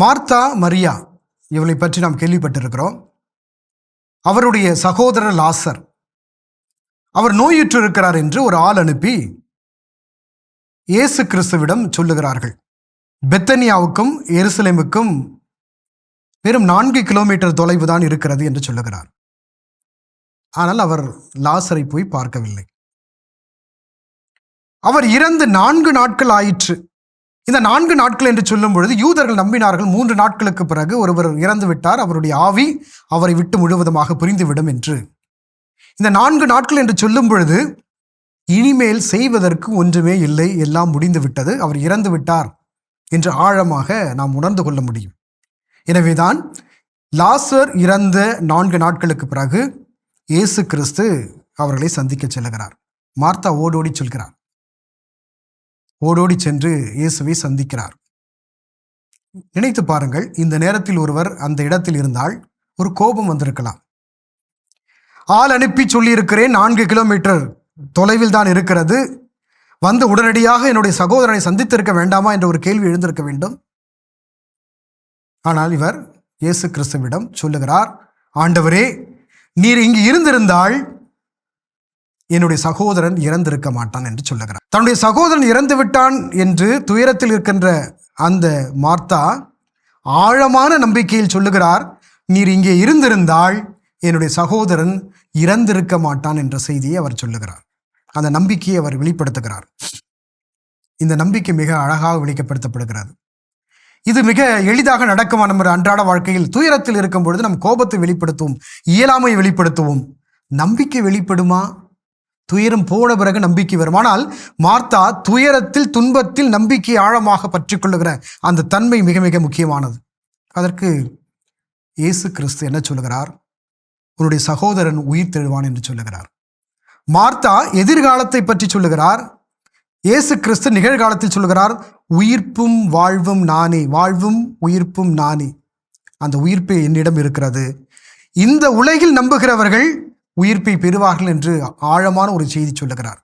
Martha Maria இவளை பற்றி நாம் கேள்விப்பட்டிருக்கிறோம். அவருடைய சகோதரர் லாசர். அவர் நோயுற்று இருக்கிறார் என்று ஒரு ஆள் அனுப்பி இயேசு கிறிஸ்துவிடம் சொல்லுகிறார்கள். பெத்தனியாவுக்கும் எருசலேமுக்கும் வெறும் நான்கு கிலோமீட்டர் தொலைவு தான் இருக்கிறது என்று சொல்லுகிறார். ஆனால் அவர் லாசரை போய் பார்க்கவில்லை. அவர் இறந்து நான்கு நாட்கள் ஆயிற்று. இந்த நான்கு நாட்கள் என்று சொல்லும் பொழுது யூதர்கள் நம்பினார்கள் மூன்று நாட்களுக்கு பிறகு ஒருவர் இறந்து விட்டார். அவருடைய ஆவி அவரை விட்டு முழுவதுமாக புரிந்துவிடும் என்று. இந்த நான்கு நாட்கள் என்று சொல்லும் பொழுது இனிமேல் செய்வதற்கு ஒன்றுமே இல்லை எல்லாம் முடிந்து விட்டது அவர் இறந்து விட்டார் என்று ஆழமாக நாம் உணர்ந்து கொள்ள முடியும். எனவேதான் லாசர் இறந்த நான்கு நாட்களுக்கு பிறகு இயேசு கிறிஸ்து அவர்களை சந்திக்க செல்லுகிறார். மார்த்தா ஓடோடி சொல்கிறார். ஓடோடி சென்று இயேசுவை சந்திக்கிறார். நினைத்து பாருங்கள் இந்த நேரத்தில் ஒருவர் அந்த இடத்தில் இருந்தால் ஒரு கோபம் வந்திருக்கலாம். ஆள் அனுப்பி சொல்லியிருக்கிறேன் நான்கு கிலோமீட்டர் தொலைவில் தான் இருக்கிறது. வந்து உடனடியாக என்னுடைய சகோதரனை சந்தித்திருக்க வேண்டாமா என்ற ஒரு கேள்வி எழுந்திருக்க வேண்டும். ஆனால் இவர் இயேசு கிறிஸ்துவிடம் சொல்லுகிறார் ஆண்டவரே நீர் இங்கு இருந்திருந்தால் என்னுடைய சகோதரன் இறந்திருக்க மாட்டான் என்று சொல்லுகிறார். தன்னுடைய சகோதரன் இறந்து விட்டான் என்று துயரத்தில் இருக்கின்ற அந்த மார்த்தா ஆழமான நம்பிக்கையில் சொல்லுகிறார் நீர் இங்கே இருந்திருந்தால் என்னுடைய சகோதரன் இறந்திருக்க மாட்டான் என்ற செய்தியை அவர் சொல்லுகிறார். அந்த நம்பிக்கையை அவர் வெளிப்படுத்துகிறார். இந்த நம்பிக்கை மிக அழகாக வெளிப்படுத்தப்படுகிறது இது மிக எளிதாக நடக்குமா நம்ம அன்றாட வாழ்க்கையில்? துயரத்தில் இருக்கும் பொழுது நம் கோபத்தை வெளிப்படுத்துவோம் இயலாமையை வெளிப்படுத்துவோம். நம்பிக்கை வெளிப்படுமா? துயரம் போன பிறகு நம்பிக்கை வரும். ஆனால் மார்த்தா துயரத்தில் துன்பத்தில் நம்பிக்கை ஆழமாக பற்றி கொள்ளுகிற அந்த தன்மை மிக மிக முக்கியமானது. அதற்கு இயேசு கிறிஸ்து என்ன சொல்லுகிறார்? உன்னுடைய சகோதரன் உயிர் தெழுவான் என்று சொல்லுகிறார். மார்த்தா எதிர்காலத்தை பற்றி சொல்லுகிறார். இயேசு கிறிஸ்து நிகழ்காலத்தில் சொல்லுகிறார் உயிர்ப்பும் வாழ்வும் நானே வாழ்வும் உயிர்ப்பும் நானே. அந்த உயிர்ப்பு என்னிடம் இருக்கிறது. இந்த உலகில் நம்புகிறவர்கள் உயிர்ப்பை பெறுவார்கள் என்று ஆழமான ஒரு செய்தி சொல்லுகிறார்.